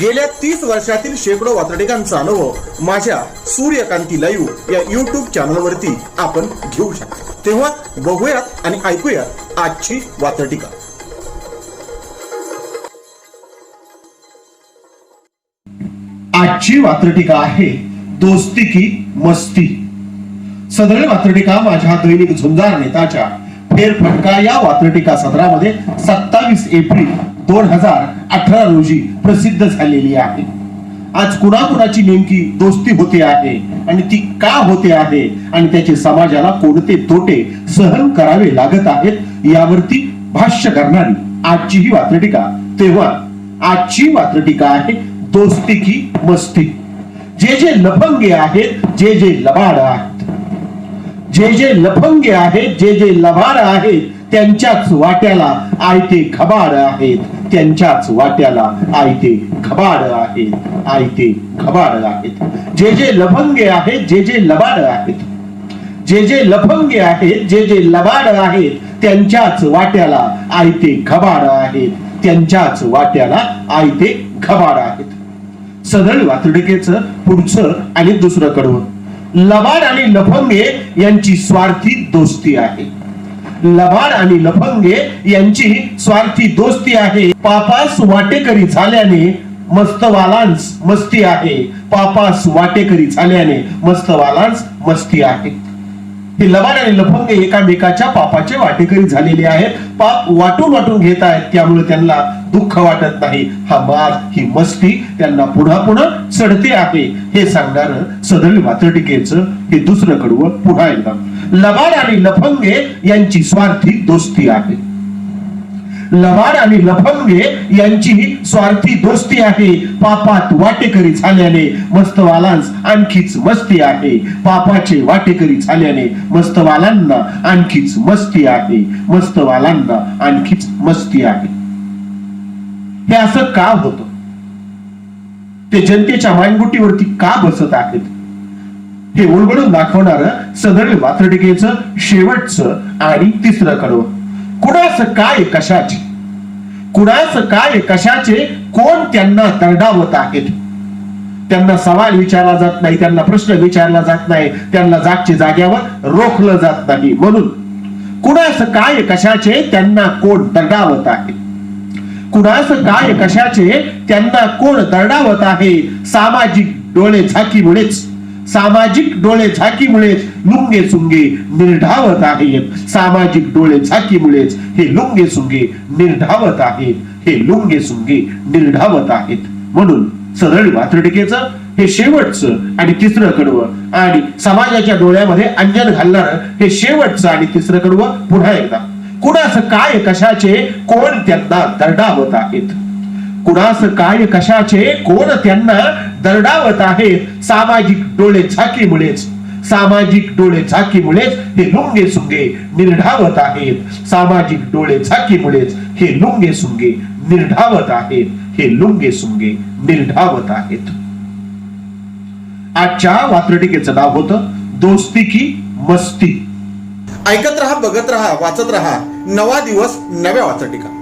गेल्या तीस वर्षातील शेकडो वातडिकांचा अनुभव माझ्या सूर्यकांती लाईव्ह या युट्यूब चॅनलवरती आपण घेऊ शकता. तेव्हा बघूयात आणि ऐकूयात आजची वातडिका आजची वात्रटिका आहे दोस्ती की मस्ती. सदळ वात्रटिका माझ्या दैनिक झुंजार नेताच्या फेरफटका या वात्रटिका सदरामध्ये सत्तावीस एप्रिल दोन हजार अठरा रोजी प्रसिद्ध झालेली आहे. आज कुणाकुणाची नेमकी दोस्ती होते आहे आणि ती का होते आहे आणि त्याचे समाजाला कोणते तोटे सहन करावे लागत आहेत यावरती भाष्य करणारी आजची ही वात्रटिका. तेव्हा आजची वात्रटिका आहे दोस्ती की मस्ती. जे जे लफंगे आहेत जे जे लबाड आहेत. जे जे लफंगे आहेत जे जे लबाड आहेत त्यांच्याच वाट्याला आयते खबाड आहेत. त्यांच्याच वाट्याला आयते खबाड आहेत आयते खबाड आहेत. जे जे लभंगे आहेत जे जे लबाड आहेत. जे जे लफंगे आहेत जे जे लबाड आहेत त्यांच्याच वाट्याला आयते खबाड आहेत. त्यांच्याच वाट्याला आयते खबाड आहेत. सदळ वातडकेच पुढचं आणि दुसरं कडवं. लबाड आणि लफंगे यांची स्वार्थी दोस्ती आहे. लबाड आणि लफंगे यांची स्वार्थी दोस्ती आहे. पापास वाटेकरी झाल्याने मस्तवालांस मस्ती आहे. पापास वाटेकरी झाल्याने मस्तवालांस मस्ती आहे. हे लबाड आणि लफंगे एकामेकाच्या पापाचे वाटेकरी झालेले आहेत. पाप वाटून वाटून घेत आहेत. त्यामुळे त्यांना दुःख वाटत नाही. हा मार ही मस्ती त्यांना पुन्हा पुन्हा चढते आहे. हे सांगणार सदळ वात्रटिकेचं हे दुसरं कडवं पुन्हा एकदा. लबाड आणि लफंगे यांची स्वार्थी दोस्ती आहे. लबाड आणि लफंगे यांची स्वार्थी दोस्ती आहे. पापात वाटेकरी झाल्याने मस्तवालांस आणखीच मस्ती आहे. पापाचे वाटेकरी झाल्याने मस्तवालांना आणखीच मस्ती आहे. मस्तवालांना आणखीच मस्ती आहे. हे असं का होतं? ते जनतेच्या मानगुटीवरती का बसत आहेत? हे उलगडून दाखवणार सदरील वात्रटिकेचं शेवटचं आणि तिसरं कडवं कुणास काय कशाचे? कुणास काय कशाचे? कोण त्यांना तरडावत आहेत? त्यांना सवाल विचारला जात नाही त्यांना प्रश्न विचारला जात नाही त्यांना जागच्या जाग्यावर रोखलं जात नाही. म्हणून कुणास काय कशाचे? त्यांना कोण दरडावत आहे? कुणास काय कशाचे? त्यांना कोण दरडावत आहे? सामाजिक डोळे झाकीमुळेच. सामाजिक डोळे झाकीमुळेच लुंगे सुंगे निर्धावत आहेत. सामाजिक डोळे झाकीमुळेच हे लुंगे सुंगे निर्धावत आहेत. हे लुंगे सुंगे निर्धावत आहेत. म्हणून सरळ वात्रटिकेचं हे शेवटचं आणि तिसरं कडवं आणि समाजाच्या डोळ्यामध्ये अंजन घालणार हे शेवटचं आणि तिसरं कडवं पुन्हा एकदा. कुणास काय कशाचे कोण त्यांना दरडावत आहेत? कुणास काय कशाचे कोण त्यांना दरडावत आहेत सामाजिक डोळे झाकीमुळेच सामाजिक डोळे झाकीमुळेच हे लुंगे सुंगे निर्ढावत आहेत. सामाजिक डोळे झाकीमुळेच हे लुंगे सुंगे निर्ढावत आहेत. हे लुंगे सुंगे निर्ढावत आहेत. आजच्या वात्रटिकेचं नाव होतं दोस्ती की मस्ती. ऐकत रहा बघत रहा वाचत रहा. नवा दिवस नव्या वाचटिका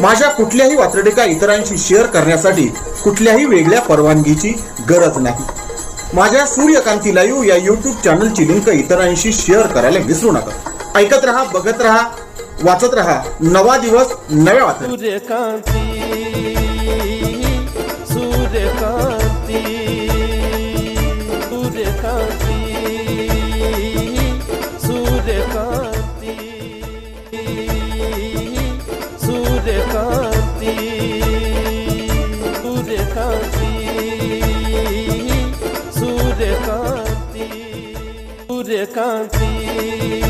माझ्या कुठल्याही वात्रटिका इतरांशी शेअर करण्यासाठी कुठल्याही वेगळ्या परवानगीची गरज नाही. माझ्या सूर्यकांती लाईव्ह या यूट्यूब चॅनलची लिंक इतरांशी शेअर करायला विसरू नका. ऐकत रहा बघत रहा वाचत रहा. नवा दिवस नव्या वाचत सूर्यकांती सूर्यकांती सूर्यकांती. सूर्यकांती